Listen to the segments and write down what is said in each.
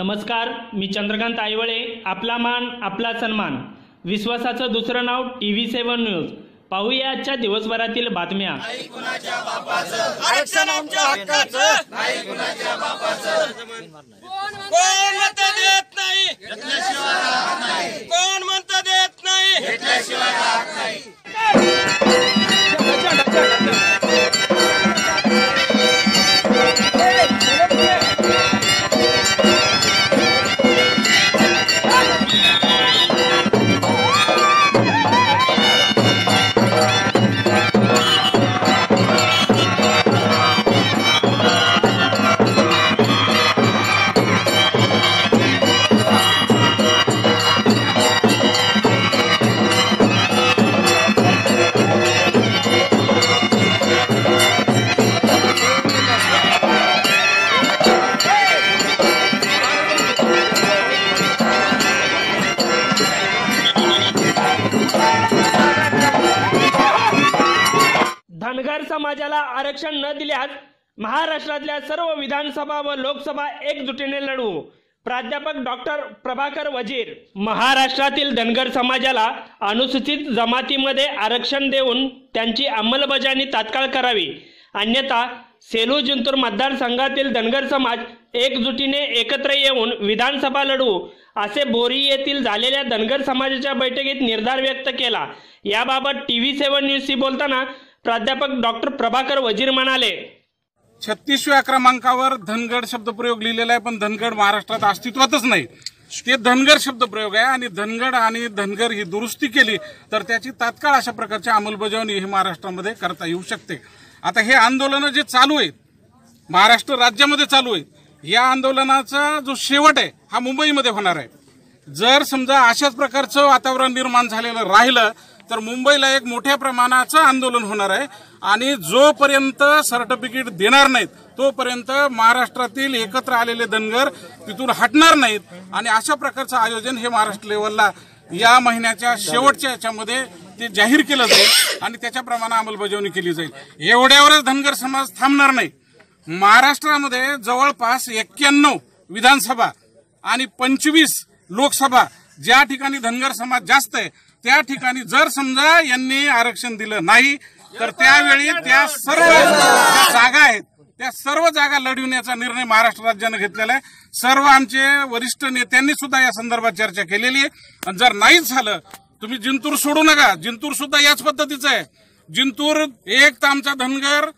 नमस्कार मी चंद्रकांत आयवळे आपला मान आपला सन्मान. विश्वासाचं दुसरं नाव टी व्ही सेवन न्यूज. पाहूया आजच्या दिवसभरातील बातम्या. आरक्षण आमच्या हक्काचं. कोण मत देत नाही? धनगर समाजाला आरक्षण न दिल्यास महाराष्ट्रातल्या सर्व विधानसभा व लोकसभा एकजुटीने लढवू प्राध्यापक डॉक्टर प्रभाकर वजीर महाराष्ट्रातील धनगर समाजाला अनुसूचित जमातीमध्ये आरक्षण देऊन त्यांची अंमलबजावणी तात्काळ करावी. अन्यथा सेलू जिंतूर मतदारसंघातील धनगर समाज एकजुटीने एकत्र येऊन विधानसभा लढवू असे बोरी येथील झालेल्या धनगर समाजाच्या बैठकीत निर्धार व्यक्त केला. याबाबत टी व्ही सेव्हन न्यूजशी बोलताना प्राध्यापक डॉक्टर प्रभाकर वजीर म्हणाले छत्तीसव्या क्रमांकावर धनगड शब्दप्रयोग लिहिलेला आहे पण धनगड महाराष्ट्रात अस्तित्वातच नाही. ते धनगर शब्दप्रयोग आहे आणि धनगड आणि धनगर ही दुरुस्ती केली तर त्याची तात्काळ अशा प्रकारची अंमलबजावणी ही महाराष्ट्रामध्ये करता येऊ शकते. आता हे आंदोलन जे चालू आहेत महाराष्ट्र राज्यामध्ये चालू आहे या आंदोलनाचा जो शेवट आहे हा मुंबईमध्ये होणार आहे. जर समजा अशाच प्रकारचं वातावरण निर्माण झालेलं राहिलं तर मुंबईला एक मोठ्या प्रमाणाचं आंदोलन होणार आहे. आणि जोपर्यंत सर्टिफिकेट देणार नाहीत तोपर्यंत महाराष्ट्रातील एकत्र आलेले धनगर तिथून हटणार नाहीत. आणि अशा प्रकारचं आयोजन हे महाराष्ट्र लेवलला या महिन्याच्या शेवटच्या याच्यामध्ये ते जाहीर केलं जाईल आणि त्याच्याप्रमाणे अंमलबजावणी केली जाईल. एवढ्यावरच धनगर समाज थांबणार नाही. महाराष्ट्रामध्ये जवळपास एक्क्याण्णव विधानसभा आणि पंचवीस लोकसभा ज्या ठिकाणी धनगर समाज जास्त आहे त्या ठिकाणी जर समजा यांनी आरक्षण दिलं नाही तर त्यावेळी त्या सर्व ज्या जागा आहेत. त्या सर्व जागा लढविण्याचा निर्णय महाराष्ट्र राज्यानं घेतलेला आहे. सर्व आमचे वरिष्ठ नेत्यांनी सुद्धा या संदर्भात चर्चा केलेली आहे. आणि जर नाहीच झालं तुम्ही जिंतूर सोडू नका. जिंतूर सुद्धा याच पद्धतीचं आहे. जिंतूर एक तर आमचा धनगर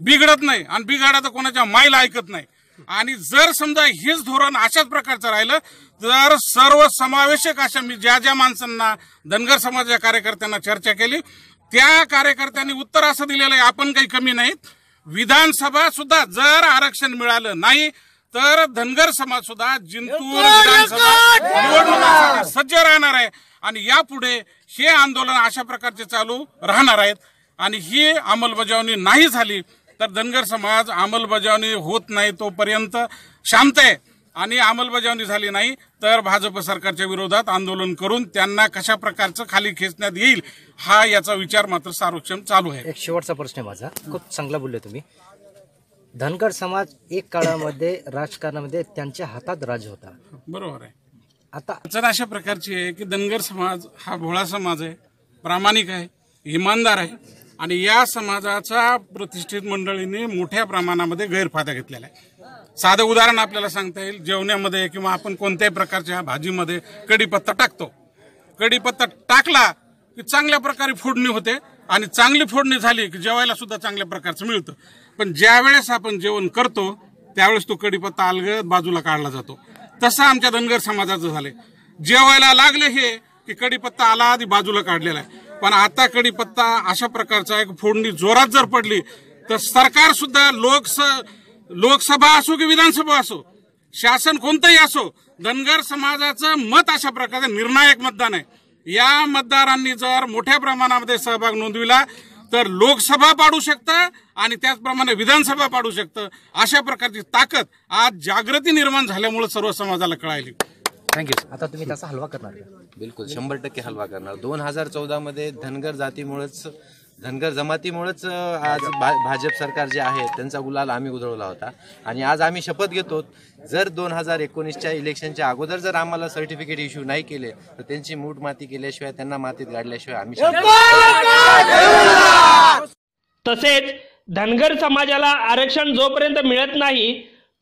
बिघडत नाही आणि बिघाडा तर कोणाच्या माईला ऐकत नाही. आणि जर समजा हेच धोरण अशाच प्रकारचं राहिलं तर सर्व समावेशक अशा मी ज्या ज्या माणसांना धनगर समाजाच्या कार्यकर्त्यांना चर्चा केली त्या कार्यकर्त्यांनी उत्तर असं दिलेलं आहे आपण काही कमी नाहीत. विधानसभा सुद्धा जर आरक्षण मिळालं नाही तर धनगर समाज सुद्धा जिंतूर विधानसभा निवडणुकीसाठी सज्ज राहणार आहे. आणि यापुढे हे आंदोलन अशा प्रकारचे चालू राहणार आहेत. आणि ही अंमलबजावणी नाही झाली तर धनगर समाज अंमलबजावणी होत नाही तोपर्यंत शांत आहे. आणि अंमलबजावणी झाली नाही तर भाजप सरकारच्या विरोधात आंदोलन करून त्यांना कशा प्रकारचं खाली खेचण्यात येईल हा याचा विचार मात्र सार्वक्षम चालू आहे. एक शेवटचा प्रश्न आहे माझा. खूप चांगला बोलले तुम्ही. धनगर समाज एक काळामध्ये राजकारणामध्ये त्यांच्या हातात राज होता. बरोबर आहे. आता अडचण अशा प्रकारची आहे की धनगर समाज हा भोळा समाज आहे प्रामाणिक आहे इमानदार आहे. आणि या समाजाचा प्रतिष्ठित मंडळींनी मोठ्या प्रमाणामध्ये गैरफायदा घेतलेला आहे. साधं उदाहरण आपल्याला सांगता येईल. जेवण्यामध्ये किंवा आपण कोणत्याही प्रकारच्या भाजीमध्ये कढीपत्ता टाकतो. कढीपत्ता टाकला की चांगल्या प्रकारे फोडणी होते आणि चांगली फोडणी झाली की जेवायला सुद्धा चांगल्या प्रकारचं मिळतं. पण ज्यावेळेस आपण जेवण करतो त्यावेळेस तो कढीपत्ता अलगद बाजूला काढला जातो. तसं आमच्या धनगर समाजाचं झालंय. जेवायला लागले हे की कढीपत्ता आला आधी बाजूला काढलेला आहे. पण आता कढीपत्ता अशा प्रकारचा एक फोडणी जोरात जर पडली तर सरकार सुद्धा लोकस लोकसभा असो की विधानसभा असो शासन कोणतंही असो धनगर समाजाचं मत अशा प्रकारचं निर्णायक मतदान आहे. या मतदारांनी जर मोठ्या प्रमाणामध्ये सहभाग नोंदविला तर लोकसभा पाडू शकतं आणि त्याचप्रमाणे विधानसभा पाडू शकतं. अशा प्रकारची ताकद आज जागृती निर्माण झाल्यामुळे सर्व समाजाला कळायली. थँक्यू आता तुम्ही त्याचा हलवा करणार का? बिलकुल शंभर टक्के हलवा करणार. दोन हजार चौदा मध्ये धनगर जातीमुळेच धनगर जमातीमुळेच आज भा भाजप सरकार जे आहे त्यांचा गुलाल आम्ही उधळवला होता. आणि आज आम्ही शपथ घेतो जर दोन हजार एकोणीसच्या इलेक्शनच्या अगोदर जर आम्हाला सर्टिफिकेट इश्यू नाही केले तर त्यांची मूठ माती केल्याशिवाय त्यांना मातीत गाडल्याशिवाय आम्ही तसेच धनगर समाजाला आरक्षण जोपर्यंत मिळत नाही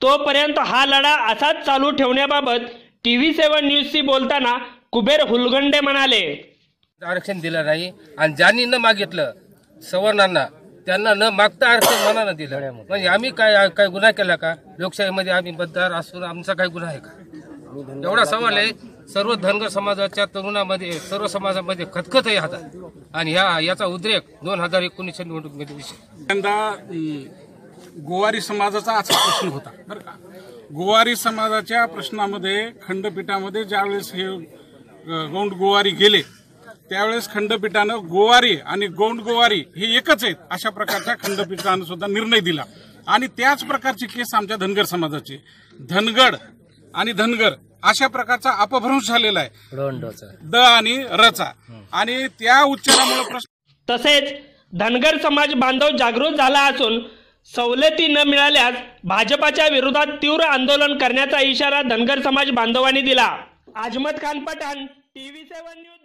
तोपर्यंत हा लढा असाच चालू ठेवण्याबाबत टीव्ही सेवन न्यूजशी बोलताना कुबेर हुलगंडे म्हणाले आरक्षण दिलं नाही आणि ज्यांनी न मागितलं सवर्णांना त्यांना न मागता आरक्षण मनानं दिलं. म्हणजे आम्ही काय काय गुन्हा केला का? लोकशाहीमध्ये आम्ही मतदार असून आमचा काय गुन्हा आहे का? एवढा सवाल आहे. सर्व धनगर समाजाच्या तरुणामध्ये सर्व समाजामध्ये खतखत आहे हातात. आणि ह्या याचा उद्रेक दोन हजार एकोणीसच्या निवडणुकीमध्ये विषय यंदा गोवारी समाजाचा असा प्रश्न होता बरं का? गोवारी समाजाच्या प्रश्नामध्ये खंडपीठामध्ये ज्यावेळेस हे गौंड गोवारी गेले त्यावेळेस खंडपीठानं गोवारी आणि गौंड गोवारी हे एकच आहेत अशा प्रकारच्या खंडपीठानं सुद्धा निर्णय दिला. आणि त्याच प्रकारची केस आमच्या धनगर समाजाची. धनगड आणि धनगर अशा प्रकारचा अपभ्रंश झालेला आहे. द आणि रचा. आणि त्या उच्चारामुळे प्रश्न तसेच धनगर समाज बांधव जागृत झाला असून सवलती न मिळाल्यास भाजपाच्या विरोधात तीव्र आंदोलन करण्याचा इशारा धनगर समाज बांधवांनी दिला. Azmat Khan Pathan TV seven news.